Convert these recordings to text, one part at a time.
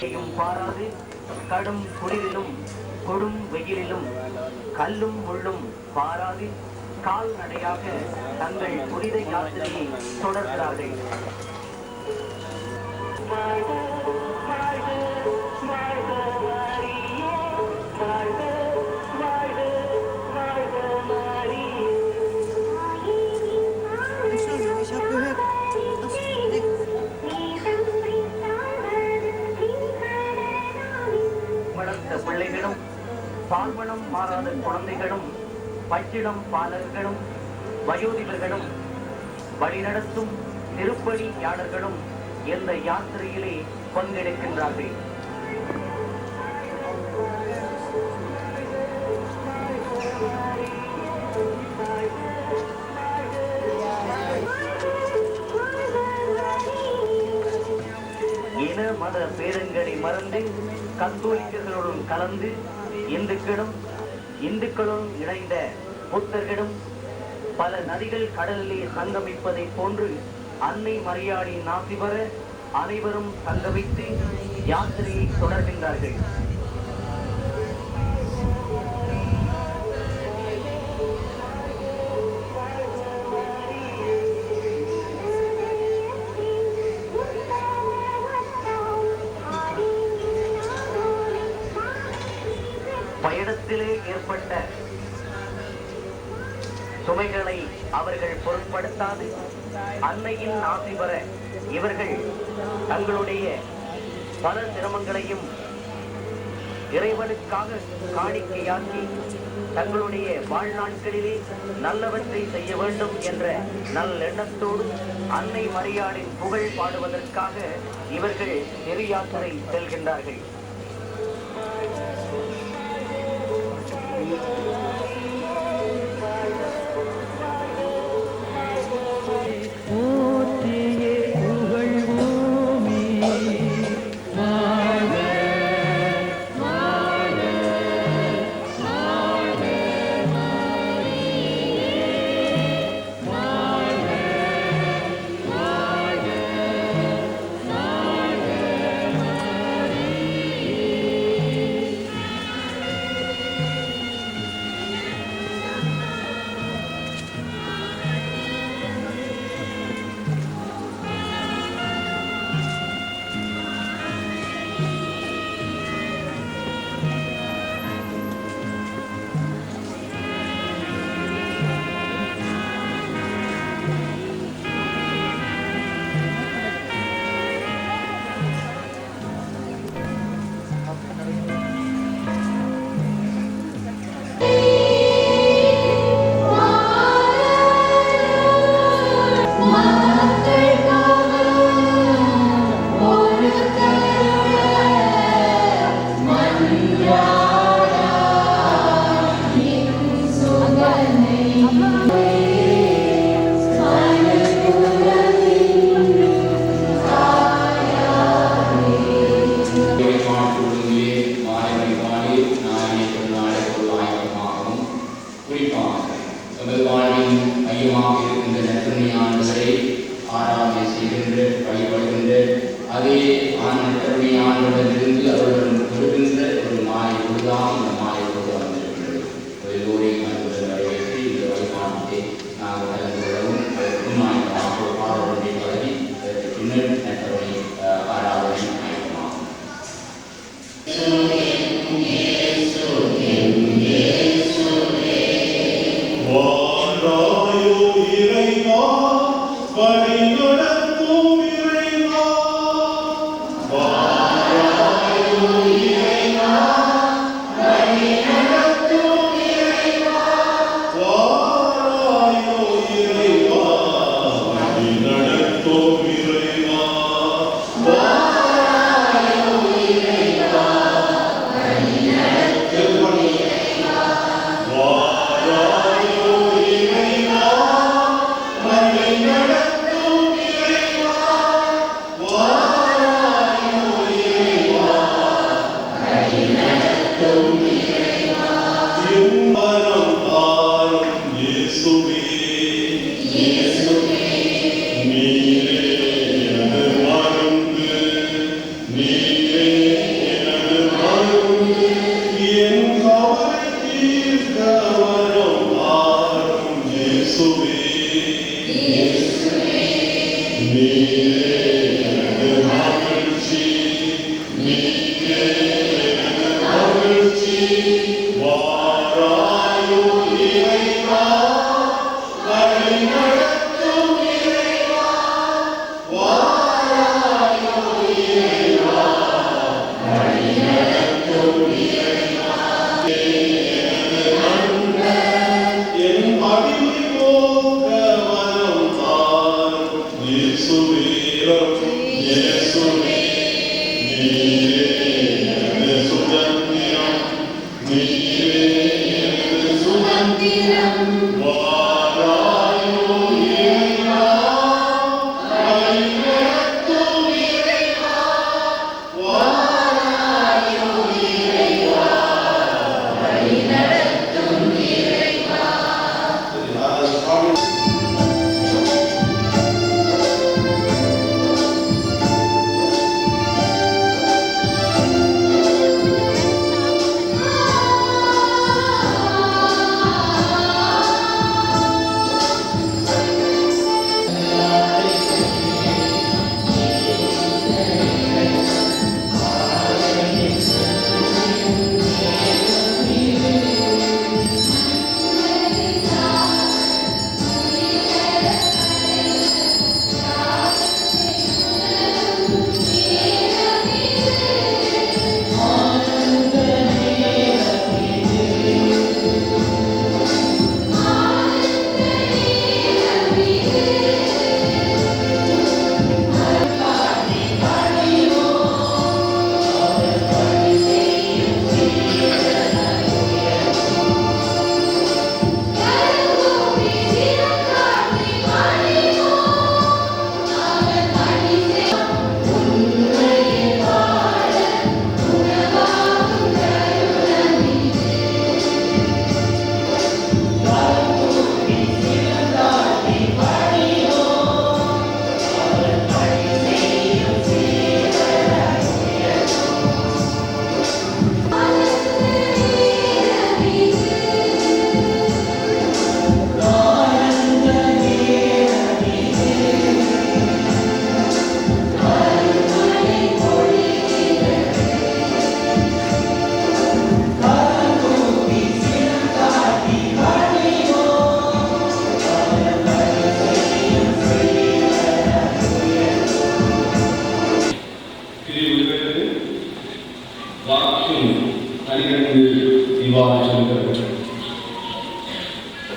செய்யும் பாராது. கடும் குளிரிலும் கொடும் வெயிலிலும் கல்லும் முள்ளும் பாராது. கால்நடையாக தங்கள் புனித யாத்திரையை தொடர்கிறார்கள். பால்மணம் மாறாத குழந்தைகளும் பச்சிடம் பாலர்களும் வயோதிபர்களும் வழிநடத்தும் திருப்பணியாளர்களும் இந்த யாத்திரையிலே பங்கெடுக்கின்றார்கள்? இன மத பேரங்களை மறந்து கத்தோலிக்கர்களுடன் கலந்து இந்துக்களும் இந்துக்களும் இணைந்த புத்தர்களும் பல நதிகள் கடலிலே சங்கமிப்பதை போன்று அன்னை மரியாளின் நாசி பெற அனைவரும் சங்கமித்து யாத்திரையை தொடர்கின்றார்கள். மனத்திலே ஏற்பட்ட சுமைகளை அவர்கள் பொருட்படுத்தாது. அன்னையின் ஆசை பெற இவர்கள் தங்களுடைய பல சிரமங்களையும் இறைவனுக்காக காணிக்கையாக்கி தங்களுடைய வாழ்நாட்களிலே நல்லவற்றை செய்ய வேண்டும் என்ற நல்லெண்ணத்தோடு அன்னை மரியாளின் புகழ் பாடுவதற்காக இவர்கள் நெறி யாத்திரை செல்கின்றார்கள். はい。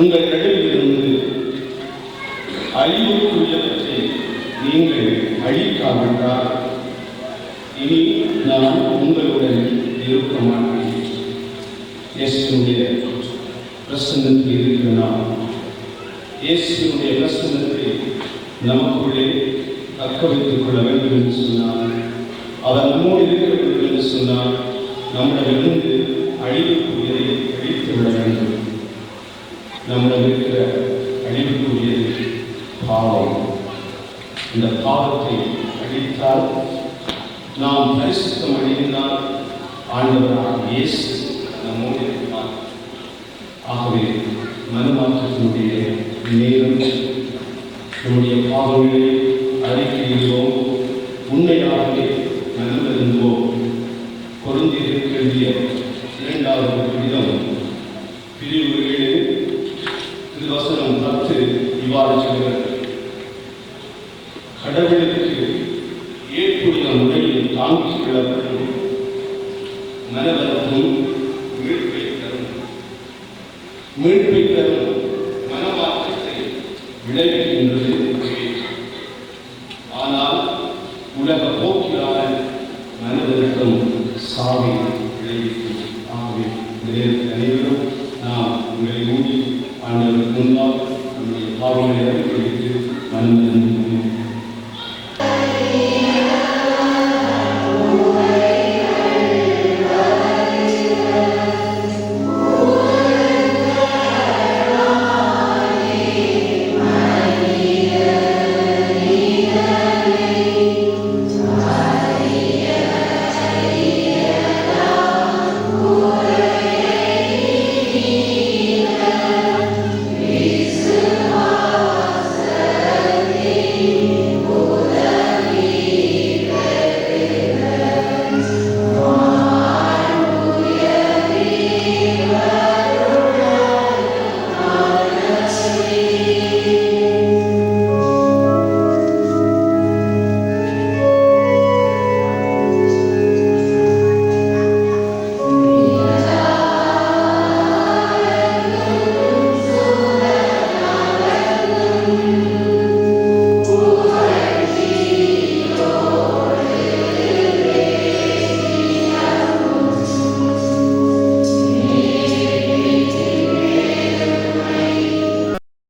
உங்கள் நடுவிலிருந்து அழிவுக்குரியவற்றை நீங்கள் அழிக்காவிட்டால் இனி நான் உங்களுடன் இருக்க மாட்டேன். இயேசுடைய பிரசன்னத்தில் இருக்கிற நாம். இயேசுடைய பிரசன்னத்தை நமக்குள்ளே தக்க வைத்துக் கொள்ள வேண்டும் என்று சொன்னார் அவர் நம்மோடு இருக்க வேண்டும் என்று சொன்னார் நம்மிடமிருந்து அழிவுக்குரியதை அழித்து விட வேண்டும். நம்மிடம் இருக்கிற அழிவுக்குரியது பாவம் இந்த பாவத்தை அழித்தால் நாம் பரிசுத்தம் அடைந்தால் ஆண்டவராக இயேசு நம்மோடு இருப்பார். ஆகவே மனமாற்றத்தினுடைய நேரம் நம்முடைய பாவங்களை அறிக்கையிடுவோம். உண்மையாகவே மனமிருந்துவோம். வேண்டிய இரண்டாவது விதம் பிரிவு வசனம் திருவசனம் பத்து இவ்வாறு சொல்கிறது. கடவுளுக்கு ஏற்புடைய முறையில் தாங்கிக் கொள்ளப்படும் மனவரத்தும் மீட்பை தரும் மீட்பை தரும் மனமாற்றத்தை விளைவிக்கின்றது ஆனால் உலக போக்கிலான மனவருத்தம் சாவி விளைவிக்கும். ஆகவே அனைவரும் நாம் உங்களை ஊடி